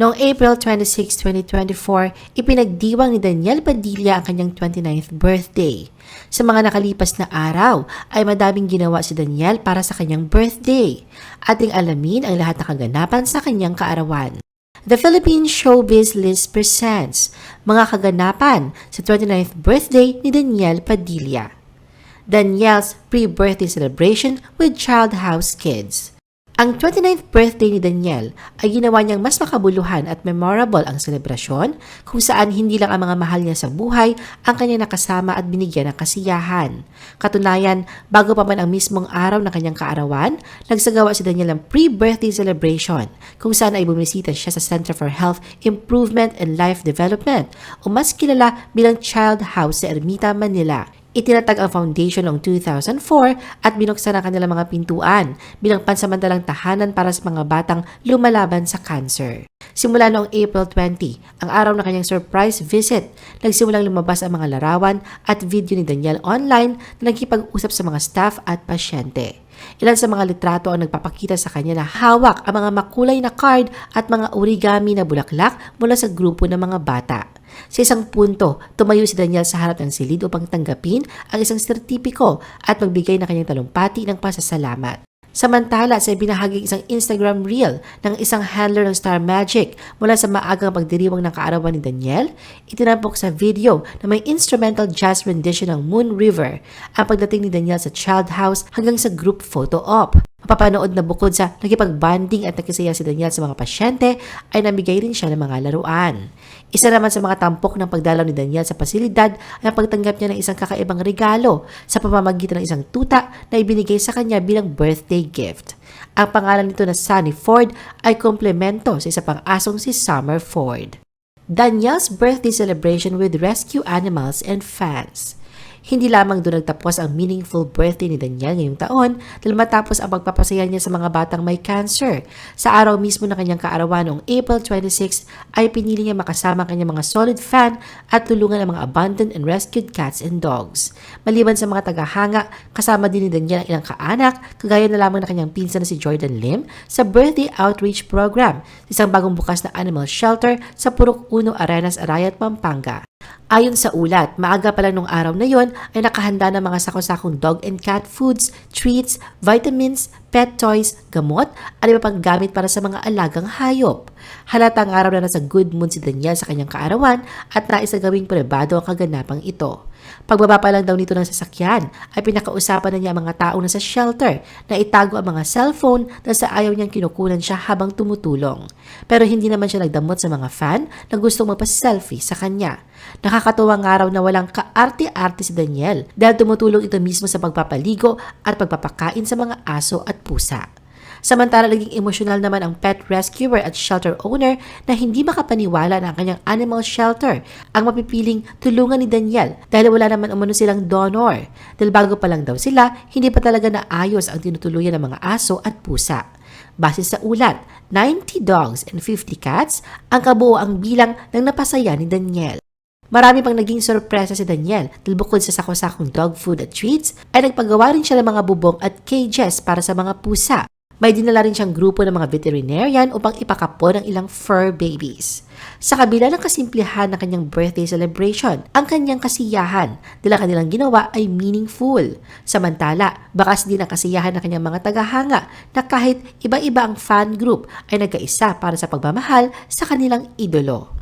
Noong April 26, 2024, ipinagdiwang ni Daniel Padilla ang kanyang 29th birthday. Sa mga nakalipas na araw ay madaming ginawa si Daniel para sa kanyang birthday. Ating alamin ang lahat ng kaganapan sa kanyang kaarawan. The Philippine Showbiz List presents mga kaganapan sa 29th birthday ni Daniel Padilla. Daniel's pre-birthday celebration with Child House Kids. Ang 29th birthday ni Daniel ay ginawa niyang mas makabuluhan at memorable ang selebrasyon kung saan hindi lang ang mga mahal niya sa buhay ang kanyang nakasama at binigyan ng kasiyahan. Katunayan, bago pa man ang mismong araw ng kanyang kaarawan, nagsagawa si Daniel ng pre-birthday celebration kung saan ay bumisita siya sa Center for Health Improvement and Life Development o mas kilala bilang Child House sa Ermita, Manila. Itinatag ang foundation noong 2004 at binuksan ang kanilang mga pintuan bilang pansamantalang tahanan para sa mga batang lumalaban sa cancer. Simula noong April 20, ang araw ng kanyang surprise visit, nagsimulang lumabas ang mga larawan at video ni Daniel online na nagkipag-usap sa mga staff at pasyente. Ilan sa mga litrato ang nagpapakita sa kanya na hawak ang mga makulay na card at mga origami na bulaklak mula sa grupo ng mga bata. Sa isang punto, tumayo si Daniel sa harap ng silid upang tanggapin ang isang sertipiko at magbigay ng kanyang talumpati ng pasasalamat. Samantala sa binahaging isang Instagram reel ng isang handler ng Star Magic mula sa maagang pagdiriwang ng kaarawan ni Daniel, itinampok sa video na may instrumental jazz rendition ng Moon River ang pagdating ni Daniel sa Child House hanggang sa group photo op. Mapapanood na bukod sa nagkipag-banding at nagkisaya si Daniel sa mga pasyente ay namigay rin siya ng mga laruan. Isa naman sa mga tampok ng pagdalaw ni Daniel sa pasilidad ay ang pagtanggap niya ng isang kakaibang regalo sa pamamagitan ng isang tuta na ibinigay sa kanya bilang birthday gift. Ang pangalan nito na Sunny Ford ay komplemento sa isa pang asong si Summer Ford. Daniel's birthday celebration with rescue animals and fans. Hindi lamang doon nagtapos ang meaningful birthday ni Daniel ngayong taon dahil matapos ang pagpapasaya niya sa mga batang may cancer. Sa araw mismo ng kanyang kaarawan noong April 26 ay pinili niya makasama ang kanyang mga solid fan at tulungan ang mga abandoned and rescued cats and dogs. Maliban sa mga tagahanga, kasama din ni Daniel ang ilang kaanak, kagaya na lamang ng kanyang pinsan na si Jordan Lim sa birthday outreach program, isang bagong bukas na animal shelter sa Purok Uno Arenas, Arayat, Pampanga. Ayon sa ulat, maaga pa lang nung araw na yon ay nakahanda ng mga sakong-sakong dog and cat foods, treats, vitamins, pet toys, gamot, at iba pang gamit para sa mga alagang hayop. Halata ang araw na nasa good mood si Daniel sa kanyang kaarawan at nais na gawing pribado ang kaganapang ito. Pagbaba pa lang daw nito ng sasakyan, ay pinakausapan na niya ang mga taong nasa shelter na itago ang mga cellphone na sa ayaw niyang kinukunan siya habang tumutulong. Pero hindi naman siya nagdamot sa mga fan na gustong magpa-selfie sa kanya. Nakakatuwang araw na walang kaarte-arte si Daniel dahil tumutulong ito mismo sa pagpapaligo at pagpapakain sa mga aso at pusa. Samantala, naging emosyonal naman ang pet rescuer at shelter owner na hindi makapaniwala ang kanyang animal shelter ang mapipiling tulungan ni Daniel dahil wala naman umano silang donor. Dahil bago pa lang daw sila, hindi pa talaga naayos ang tinutuluyan ng mga aso at pusa. Base sa ulat, 90 dogs and 50 cats ang kabuo ang bilang ng napasaya ni Daniel. Marami pang naging sorpresa si Daniel dahil bukod sa sakosakong dog food at treats, ay nagpagawa rin siya ng mga bubong at cages para sa mga pusa. May dinala rin siyang grupo ng mga veterinarian upang ipakapo ng ilang fur babies. Sa kabila ng kasimplihan ng kanyang birthday celebration, ang kanyang kasiyahan dahil ang kanilang ginawa ay meaningful. Samantala, bakas din ang kasiyahan ng kanyang mga tagahanga na kahit iba-iba ang fan group ay nagkaisa para sa pagmamahal sa kanilang idolo.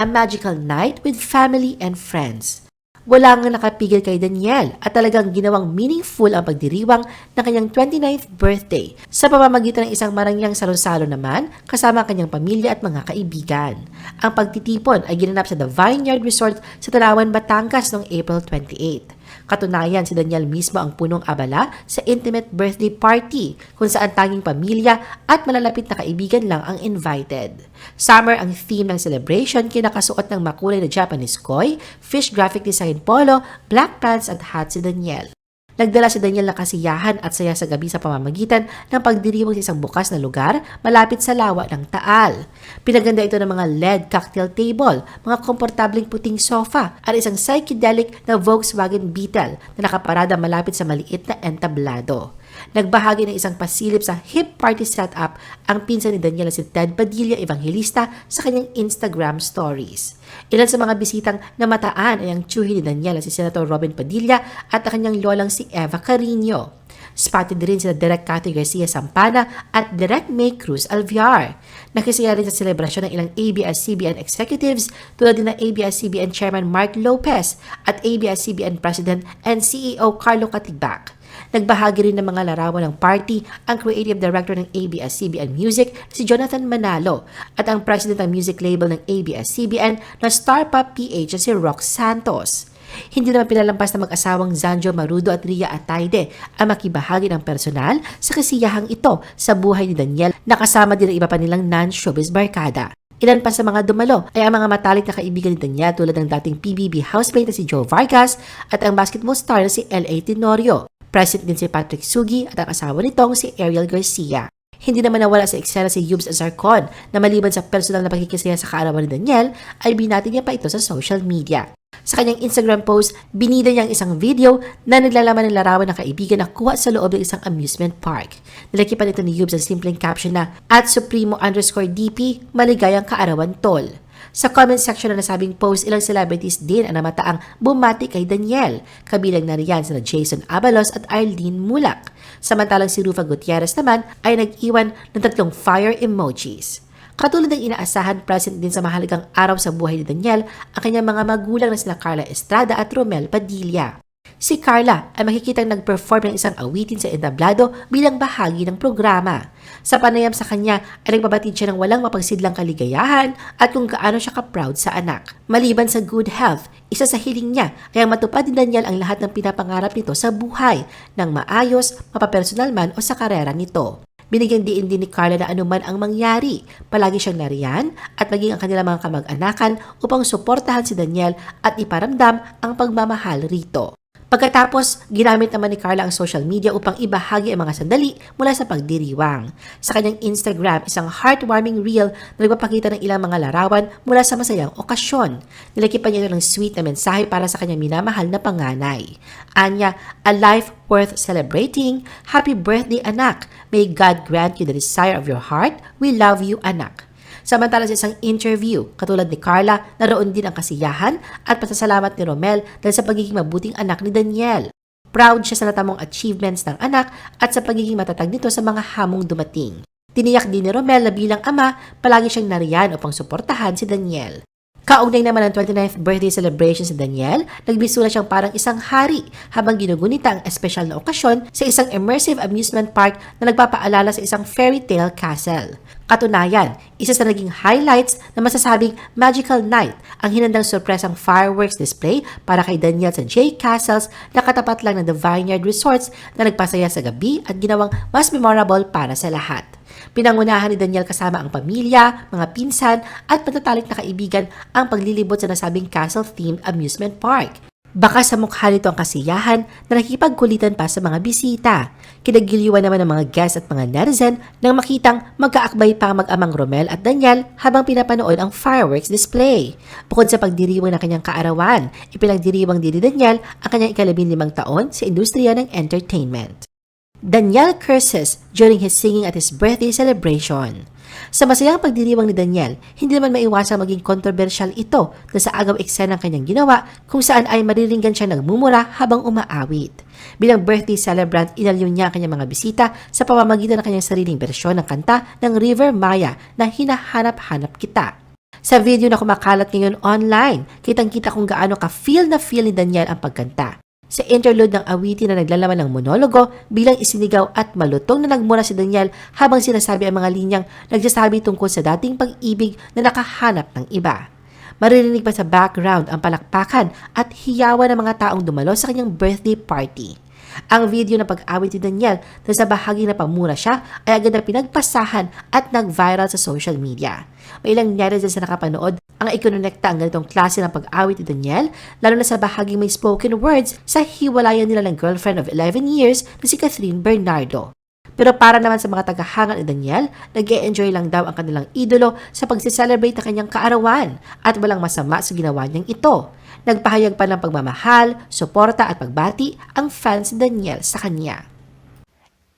A magical night with family and friends. Wala nga nakapigil kay Daniel at talagang ginawang meaningful ang pagdiriwang ng kanyang 29th birthday sa pamamagitan ng isang marangyang salo-salo naman kasama ang kanyang pamilya at mga kaibigan. Ang pagtitipon ay ginanap sa The Vineyard Resort sa Talawan, Batangas noong April 28. Katunayan, si Daniel mismo ang punong abala sa intimate birthday party kung saan tanging pamilya at malalapit na kaibigan lang ang invited. Summer ang theme ng celebration kinakasuot ng makulay na Japanese koi, fish graphic design polo, black pants at hat si Daniel. Nagdala si Daniel ng kasiyahan at saya sa gabi sa pamamagitan ng pagdiriwang sa isang bukas na lugar malapit sa lawa ng Taal. Pinaganda ito ng mga LED cocktail table, mga komportabling puting sofa at isang psychedelic na Volkswagen Beetle na nakaparada malapit sa maliit na entablado. Nagbahagi ng isang pasilip sa hip party setup ang pinsan ni Daniel na si Ted Padilla Evangelista sa kanyang Instagram stories. Ilan sa mga bisitang namataan ay ang tsuhi ni Daniel na si Senator Robin Padilla at ang kanyang lolang si Eva Carino. Spotted rin sila Direk Cathy Garcia Sampana at Direk May Cruz Alviar. Nakisaya rin sa selebrasyon ng ilang ABS-CBN executives tulad din ng ABS-CBN Chairman Mark Lopez at ABS-CBN President and CEO Carlo Catibak. Nagbahagi rin ng mga larawan ng party ang creative director ng ABS-CBN Music si Jonathan Manalo at ang president ng music label ng ABS-CBN na Star Pop PH si Rock Santos. Hindi naman pinalampas na mag-asawang Zanjo Marudo at Ria Atayde ang makibahagi ng personal sa kasiyahang ito sa buhay ni Daniel na kasama din ang iba pa nilang non-showbiz barkada. Ilan pa sa mga dumalo ay ang mga matalik na kaibigan ni Daniel tulad ng dating PBB housemate na si Joe Vargas at ang basketball star na si L.A. Tenorio. Present din si Patrick Sugi at ang asawa nitong si Ariel Garcia. Hindi naman nawala sa eksena si Yubes Azarcon na maliban sa personal na pagkikisaya sa kaarawan ni Daniel ay binati niya pa ito sa social media. Sa kanyang Instagram post, binida niya ang isang video na naglalaman ng larawan ng kaibigan na kuha sa loob ng isang amusement park. Nilakipan ito ni Yubes ang simpleng caption na at Supremo underscore DP, maligayang kaarawan tol. Sa comment section na nasabing post, ilang celebrities din ang namataang bumati kay Daniel. Kabilang na riyan sina Jason Abalos at Arlene Mulak. Samantalang si Rufa Gutierrez naman ay nag-iwan ng tatlong fire emojis. Katulad ng inaasahan, present din sa mahalagang araw sa buhay ni Daniel ang kanyang mga magulang na sina Carla Estrada at Romel Padilla. Si Carla ay makikitang nag-perform ng isang awitin sa entablado bilang bahagi ng programa. Sa panayam sa kanya ay nagbabatid siya ng walang mapagsidlang kaligayahan at kung gaano siya ka-proud sa anak. Maliban sa good health, isa sa hiling niya ay ang matupad ni Daniel ang lahat ng pinapangarap nito sa buhay ng maayos, mapapersonal man o sa karera nito. Binigyan diin din ni Carla na anuman ang mangyari. Palagi siyang nariyan at maging ang kanilang mga kamag-anakan upang suportahan si Daniel at iparamdam ang pagmamahal rito. Pagkatapos, ginamit naman ni Carla ang social media upang ibahagi ang mga sandali mula sa pagdiriwang. Sa kanyang Instagram, isang heartwarming reel na nagpapakita ng ilang mga larawan mula sa masayang okasyon. Nilakipan niya ng sweet na mensahe para sa kanyang minamahal na panganay. Anya, a life worth celebrating. Happy birthday, anak. May God grant you the desire of your heart. We love you, anak. Samantala sa isang interview, katulad ni Carla, naroon din ang kasiyahan at pasasalamat ni Romel dahil sa pagiging mabuting anak ni Daniel. Proud siya sa natamong achievements ng anak at sa pagiging matatag nito sa mga hamong dumating. Tiniyak din ni Romel na bilang ama, palagi siyang nariyan upang suportahan si Daniel. Kaugnay naman ang 29th birthday celebration sa Daniel, nagbisura siyang parang isang hari habang ginugunita ang espesyal na okasyon sa isang immersive amusement park na nagpapaalala sa isang fairy tale castle. Katunayan, isa sa naging highlights na masasabing magical night ang hinandang sorpresang fireworks display para kay Daniel sa J Castles na katapat lang ng The Vineyard Resorts na nagpasaya sa gabi at ginawang mas memorable para sa lahat. Pinangunahan ni Daniel kasama ang pamilya, mga pinsan at matatalik na kaibigan ang paglilibot sa nasabing castle-themed amusement park. Baka sa mukha nito ang kasiyahan na nakikipagkulitan pa sa mga bisita. Kinagilyuan naman ng mga guests at mga netizen nang makitang magkaakbay pa ang mag-amang Romel at Daniel habang pinapanood ang fireworks display. Bukod sa pagdiriwang ng kanyang kaarawan, ipinagdiriwang din ni Daniel ang kanyang ikalabing limang taon sa industriya ng entertainment. Daniel curses during his singing at his birthday celebration. Sa masayang pagdiriwang ni Daniel, hindi naman maiwasang maging kontrobersyal ito na sa agaw eksena ng kanyang ginawa kung saan ay mariringgan siya nagmumura habang umaawit. Bilang birthday celebrant, inalyo niya ang kanyang mga bisita sa pamamagitan ng kanyang sariling bersyon ng kanta ng River Maya na Hinahanap-hanap Kita. Sa video na kumakalat ngayon online, kitang-kita kung gaano ka-feel na feel ni Daniel ang pagkanta. Sa interlude ng awitin na naglalaman ng monologo, bilang isinigaw at malutong na nagmura si Daniel habang sinasabi ang mga linyang nagsasabi tungkol sa dating pag-ibig na nakahanap ng iba. Maririnig pa sa background ang palakpakan at hiyawan ng mga taong dumalo sa kanyang birthday party. Ang video ng pag-awit ni Daniel na sa bahagi na pamura siya ay agad na pinagpasahan at nag-viral sa social media. May ilang netizens na nakapanood ang ikononekta ang ganitong klase ng pag-awit ni Daniel, lalo na sa bahaging may spoken words sa hiwalayan nila ng girlfriend of 11 years na si Catherine Bernardo. Pero para naman sa mga tagahangan ni Daniel, nag enjoy lang daw ang kanilang idolo sa pagse-celebrate ng kanyang kaarawan at walang masama sa ginawa niyang ito. Nagpahayag pa ng pagmamahal, suporta at pagbati ang fans ni Daniel sa kanya.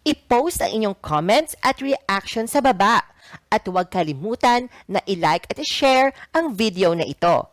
I-post ang inyong comments at reaction sa baba. At huwag kalimutan na i-like at i-share ang video na ito.